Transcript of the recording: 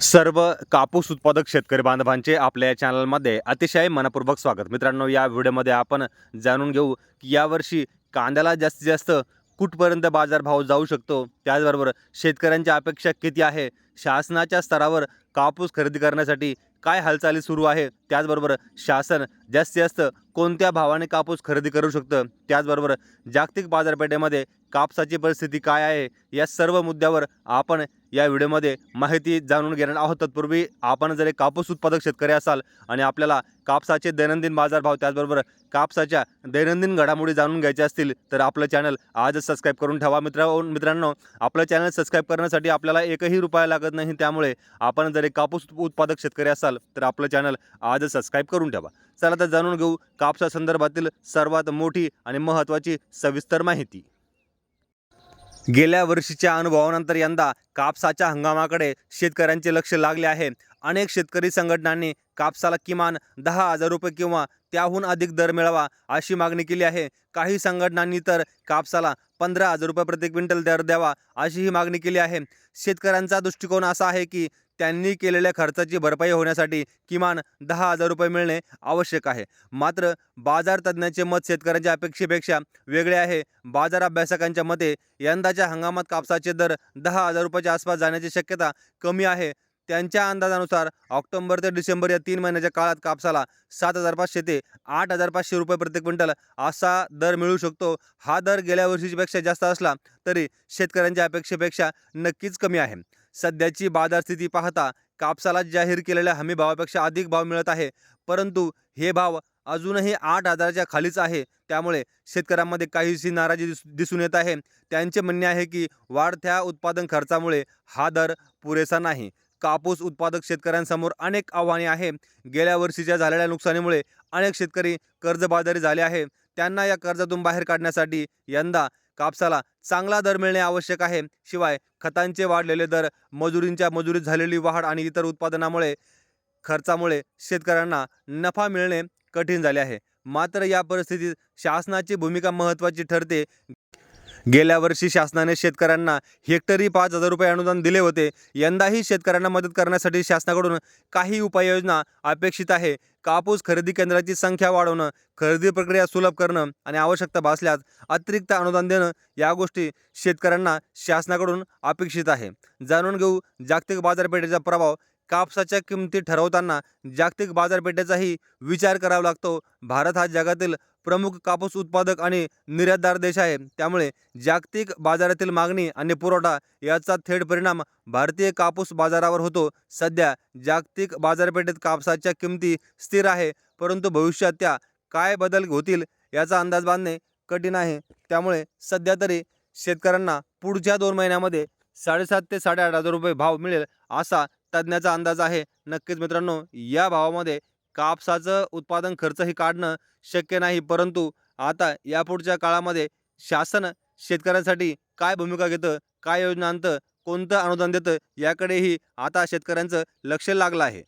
सर्व कापूस उत्पादक शेतकरी बांधवांचे आपल्या या चॅनलमध्ये अतिशय मनपूर्वक स्वागत. मित्रांनो या व्हिडिओमध्ये आपण जाणून घेऊ की यावर्षी कांद्याला जास्तीत जास्त कुठपर्यंत बाजारभाव जाऊ शकतो? त्याचबरोबर शेतकऱ्यांच्या अपेक्षा किती आहे? शासनाच्या स्तरावर कापूस खरेदी करण्यासाठी काय हालचाली सुरू आहे? त्याचबरोबर शासन जास्तीत जास्त कोणत्या भावाने कापूस खरेदी करू शकतं? त्याचबरोबर जागतिक बाजारपेठेमध्ये कापसाची परिस्थिती काय आहे या सर्व मुद्द्यावर आपण या व्हिडिओमध्ये माहिती जाणून घेणार आहोत. तत्पूर्वी आपण जर एक कापूस उत्पादक शेतकरी असाल आणि आपल्याला कापसाचे दैनंदिन बाजारभाव त्याचबरोबर कापसाच्या दैनंदिन घडामोडी जाणून घ्यायच्या असतील तर आपलं चॅनल आजच सबस्क्राईब करून ठेवा. मित्र मित्रांनो आपलं चॅनल सबस्क्राईब करण्यासाठी आपल्याला एकही रुपया लागत नाही त्यामुळे आपण जर एक कापूस उत्पादक शेतकरी असाल तर आपलं चॅनल आजच सबस्क्राईब करून ठेवा. चला तर जाणून घेऊ कापसा संदर्भातील सर्वात मोठी आणि महत्त्वाची सविस्तर माहिती. गेल्या वर्षीच्या अनुभवानंतर यंदा कापसाच्या हंगामाकडे शेतकऱ्यांचे लक्ष लागले आहे. अनेक शेतकरी संघटनांनी कापसाला किमान दहा हजार रुपये किंवा त्याहून अधिक दर मिळावा अशी मागणी केली आहे. काही संघटनांनी तर कापसाला पंधरा हजार रुपये प्रति क्विंटल दर द्यावा अशीही मागणी केली आहे. शेतकऱ्यांचा दृष्टिकोन असा आहे की त्यांनी केलेल्या खर्चाची भरपाई होण्यासाठी किमान दहा हजार रुपये मिळणे आवश्यक आहे. मात्र बाजार तज्ज्ञांचे मत शेतकऱ्यांच्या अपेक्षेपेक्षा वेगळे आहे. बाजार अभ्यासकांच्या मते यंदाच्या हंगामात कापसाचे दर दहा हजार रुपयाच्या आसपास जाण्याची शक्यता कमी आहे. त्यांच्या अंदाजानुसार ऑक्टोबर ते डिसेंबर या तीन महिन्याच्या काळात कापसाला सात हजार पाचशे ते आठ हजार पाचशे रुपये प्रति क्विंटल असा दर मिळू शकतो. हा दर गेल्या वर्षीपेक्षा जास्त असला तरी शेतकऱ्यांच्या अपेक्षेपेक्षा नक्कीच कमी आहे. सध्याची बाजारस्थिती पाहता कापसाला जाहीर केलेल्या हमी भावापेक्षा अधिक भाव मिळत आहे. परंतु हे भाव अजूनही आठ हजाराच्या खालीच आहे. त्यामुळे शेतकऱ्यांमध्ये काहीशी नाराजी दिस दिसून येत आहे. त्यांचे म्हणणे आहे की वाढत्या उत्पादन खर्चामुळे हा दर पुरेसा नाही. कापूस उत्पादक शेतकऱ्यांसमोर अनेक आव्हाने आहे. गेल्या वर्षीच्या झालेल्या नुकसानीमुळे अनेक शेतकरी कर्जबाजारी झाले आहे. त्यांना या कर्जातून बाहेर काढण्यासाठी यंदा कापसाला चांगला दर मिळणे आवश्यक आहे. शिवाय खतांचे वाढलेले दर मजुरींच्या मजुरीत झालेली वाढ आणि इतर उत्पादनामुळे खर्चामुळे शेतकऱ्यांना नफा मिळणे कठीण झाले आहे. मात्र या परिस्थितीत शासनाची भूमिका महत्त्वाची ठरते. गेल्या वर्षी शासनाने शेतकऱ्यांना हेक्टरी पाच हजार रुपये अनुदान दिले होते. यंदाही शेतकऱ्यांना मदत करण्यासाठी शासनाकडून काही उपाययोजना अपेक्षित आहे. कापूस खरेदी केंद्राची संख्या वाढवणं खरेदी प्रक्रिया सुलभ करणं आणि आवश्यकता भासल्यास अतिरिक्त अनुदान देणं या गोष्टी शेतकऱ्यांना शासनाकडून अपेक्षित आहे. जाणून घेऊ जागतिक बाजारपेठेचा प्रभाव. कापसाच्या किमती ठरवताना जागतिक बाजारपेठेचाही विचार करावा लागतो. भारत हा जगातील प्रमुख कापूस उत्पादक आणि निर्यातदार देश आहे. त्यामुळे जागतिक बाजारातील मागणी आणि पुरवठा याचा थेट परिणाम भारतीय कापूस बाजारावर होतो. सध्या जागतिक बाजारपेठेत कापसाच्या किमती स्थिर आहे परंतु भविष्यात त्या काय बदल होतील याचा अंदाज बांधणे कठीण आहे. त्यामुळे सध्या तरी शेतकऱ्यांना पुढच्या दोन महिन्यामध्ये साडेसात ते साडेआठ हजार रुपये भाव मिळेल असा तज्ज्ञाचा अंदाज आहे. नक्कीच मित्रांनो या भावामध्ये कापसाचं उत्पादन खर्चही काढणं शक्य नाही. परंतु आता यापुढच्या काळामध्ये शासन शेतकऱ्यांसाठी काय भूमिका घेतं काय योजना आणतं कोणतं अनुदान देतं याकडेही आता शेतकऱ्यांचं लक्ष लागलं आहे.